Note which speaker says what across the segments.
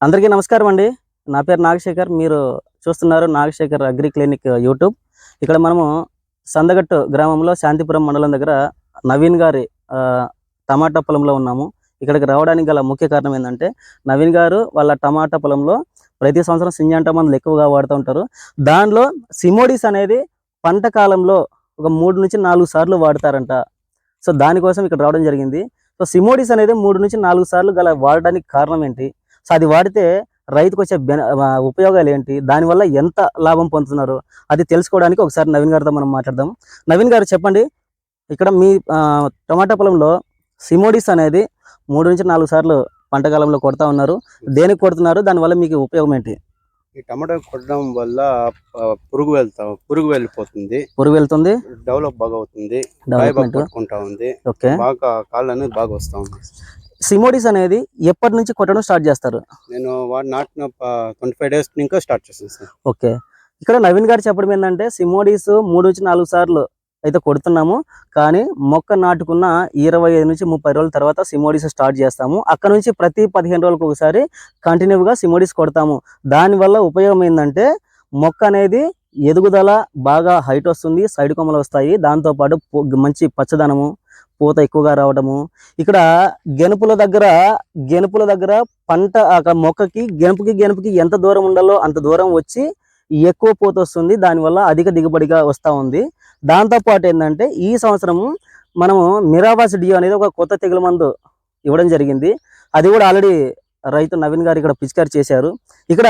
Speaker 1: అందరికీ నమస్కారం అండి. నా పేరు నాగశేఖర్. మీరు చూస్తున్నారు నాగశేఖర్ అగ్రి క్లినిక్ యూట్యూబ్. ఇక్కడ మనము సందగట్టు గ్రామంలో శాంతిపురం మండలం దగ్గర నవీన్ గారి ఆ, టమాటా పొలంలో ఉన్నాము. ఇక్కడికి రావడానికి గల ముఖ్య కారణం ఏంటంటే నవీన్ గారు వాళ్ళ టమాటా పొలంలో ప్రతి సంవత్సరం సింజంట మందులు ఎక్కువగా వాడుతూ ఉంటారు. దానిలో సిమోడిస్ అనేది పంట కాలంలో ఒక మూడు నుంచి నాలుగు సార్లు వాడతారంట. సో దానికోసం ఇక్కడ రావడం జరిగింది. సో సిమోడిస్ అనేది మూడు నుంచి నాలుగు సార్లు గల వాడడానికి కారణం ఏంటి? సో అది వాడితే రైతుకు వచ్చే బెన ఉపయోగాలు ఏంటి? దానివల్ల ఎంత లాభం పొందుతున్నారు? అది తెలుసుకోవడానికి ఒకసారి నవీన్ గారితో మనం మాట్లాడదాం. నవీన్ గారు చెప్పండి. ఇక్కడ మీ టమాటా పొలంలో సిమోడిస్ అనేది మూడు నుంచి నాలుగు సార్లు పంట కాలంలో కొడతా ఉన్నారు. దేనికి కొడుతున్నారు? దానివల్ల మీకు ఉపయోగం ఏంటి?
Speaker 2: ఈ టమాటో కొట్టడం వల్ల పురుగు వెళ్తా పురుగు వెళ్ళిపోతుంది.
Speaker 1: పురుగు వెళ్తుంది?
Speaker 2: డెవలప్ బాగా అవుతుంది పట్టుకుంటా ఉంది. బాగా కాళ్ళు అనేది బాగా వస్తా ఉంది.
Speaker 1: సిమోడిస్ అనేది ఎప్పటి నుంచి కొట్టడం స్టార్ట్ చేస్తారు?
Speaker 2: నేను వాడు నాటిన ట్వంటీ ఫైవ్ డేస్ ఇంకా స్టార్ట్ చేశాను సార్.
Speaker 1: ఓకే. ఇక్కడ నవీన్ గారు చెప్పడం ఏంటంటే సిమోడీస్ మూడు నుంచి నాలుగు సార్లు అయితే కొడుతున్నాము. కానీ మొక్క నాటుకున్న ఇరవై ఐదు నుంచి ముప్పై రోజుల తర్వాత సిమోడీస్ స్టార్ట్ చేస్తాము. అక్కడ నుంచి ప్రతి పదిహేను రోజులకు ఒకసారి కంటిన్యూగా సిమోడీస్ కొడతాము. దానివల్ల ఉపయోగం ఏంటంటే మొక్క అనేది ఎదుగుదల బాగా హైట్ వస్తుంది సైడ్ కొమ్మలు వస్తాయి. దాంతోపాటు మంచి పచ్చదనము పూత ఎక్కువగా రావడము. ఇక్కడ గెనుపుల దగ్గర గెనుపుల దగ్గర పంట మొక్కకి గెనుపుకి గెనుపుకి ఎంత దూరం ఉండాలో అంత దూరం వచ్చి ఎక్కువ పూత వస్తుంది. దానివల్ల అధిక దిగుబడిగా వస్తూ ఉంది. దాంతోపాటు ఏంటంటే ఈ సంవత్సరం మనము మిరాబాస్ డియో అనేది ఒక కొత్త తెగులు మందు ఇవ్వడం జరిగింది. అది కూడా ఆల్రెడీ రైతు నవీన్ గారు ఇక్కడ పిచికారి చేశారు. ఇక్కడ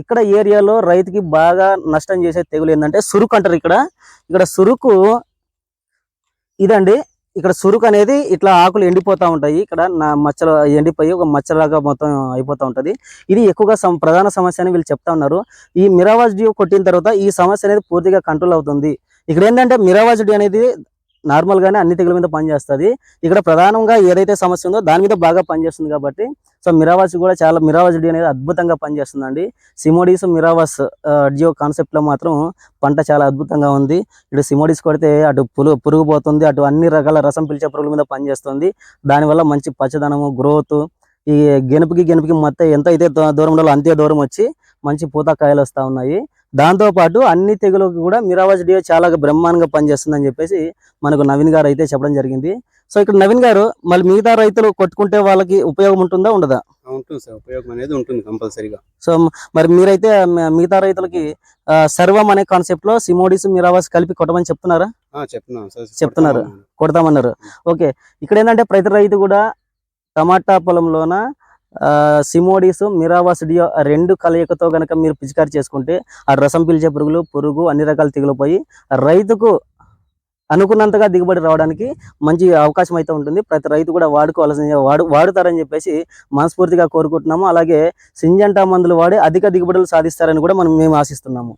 Speaker 1: ఇక్కడ ఏరియాలో రైతుకి బాగా నష్టం చేసే తెగులు ఏంటంటే సురుకు అంటారు ఇక్కడ. ఇక్కడ సురుకు ఇదండి. ఇక్కడ సురుకు అనేది ఇట్లా ఆకులు ఎండిపోతా ఉంటాయి. ఇక్కడ నా మచ్చలు ఎండిపోయి ఒక మచ్చలాగా మొత్తం అయిపోతూ ఉంటది. ఇది ఎక్కువగా ప్రధాన సమస్య అని వీళ్ళు చెప్తా ఉన్నారు. ఈ మిరావాజ్ డియో కొట్టిన తర్వాత ఈ సమస్య అనేది పూర్తిగా కంట్రోల్ అవుతుంది. ఇక్కడ ఏంటంటే మిరావాజ్ డి అనేది నార్మల్ గానే అన్ని తెగుల మీద పనిచేస్తుంది. ఇక్కడ ప్రధానంగా ఏదైతే సమస్య ఉందో దాని మీద బాగా పనిచేస్తుంది కాబట్టి సో మిరావాస్ కూడా చాలా మిరావాస్ డి అనేది అద్భుతంగా పనిచేస్తుందండి. సిమోడీస్ మిరావాస్ డియో కాన్సెప్ట్లో మాత్రం పంట చాలా అద్భుతంగా ఉంది. ఇటు సిమోడీస్ కొడితే అటు పులు పురుగు పోతుంది అటు అన్ని రకాల రసం పిలిచే పురుగుల మీద పనిచేస్తుంది. దానివల్ల మంచి పచ్చదనము గ్రోత్ ఈ గెనుపుకి గెనుపుకి మొత్తం ఎంత అయితే దూరం ఉండాలో అంతే దూరం వచ్చి మంచి పూత కాయలు వస్తూ ఉన్నాయి. దాంతో పాటు అన్ని తెగులకు కూడా మిరావాజ్ డియో చాలా బ్రహ్మాండంగా పనిచేస్తుందని చెప్పేసి మనకు నవీన్ గారు అయితే చెప్పడం జరిగింది. సో ఇక్కడ నవీన్ గారు మళ్ళీ మిగతా రైతులు కొట్టుకుంటే వాళ్ళకి ఉపయోగం ఉంటుందా ఉండదా?
Speaker 2: ఉంటుంది సార్ ఉపయోగం అనేది ఉంటుంది కంపల్సరీగా.
Speaker 1: సో మరి మీరైతే మిగతా రైతులకి సర్వం అనే కాన్సెప్ట్లో సిమోడిస్ మిరావాస్ కలిపి కొట్టమని చెప్తున్నారా?
Speaker 2: చెప్తున్నాను సార్.
Speaker 1: చెప్తున్నారు. కొడతామన్నారు. ఓకే. ఇక్కడ ఏంటంటే ప్రతి రైతు కూడా టమాటా పొలంలోన సిమోడిస్ మిరావాస్ డియో రెండు కలయికతో కనుక మీరు పిచికారి చేసుకుంటే ఆ రసం పీల్చే పురుగులు పురుగు అన్ని రకాల తెగులు పోయి రైతుకు అనుకున్నంతగా దిగుబడి రావడానికి మంచి అవకాశం అయితే ఉంటుంది. ప్రతి రైతు కూడా వాడుకోవాల్సిన వాడు వాడుతారని చెప్పేసి మనస్ఫూర్తిగా కోరుకుంటున్నాము. అలాగే సింజంటా మందులు వాడి అధిక దిగుబడులు సాధిస్తారని కూడా మనం మేము ఆశిస్తున్నాము.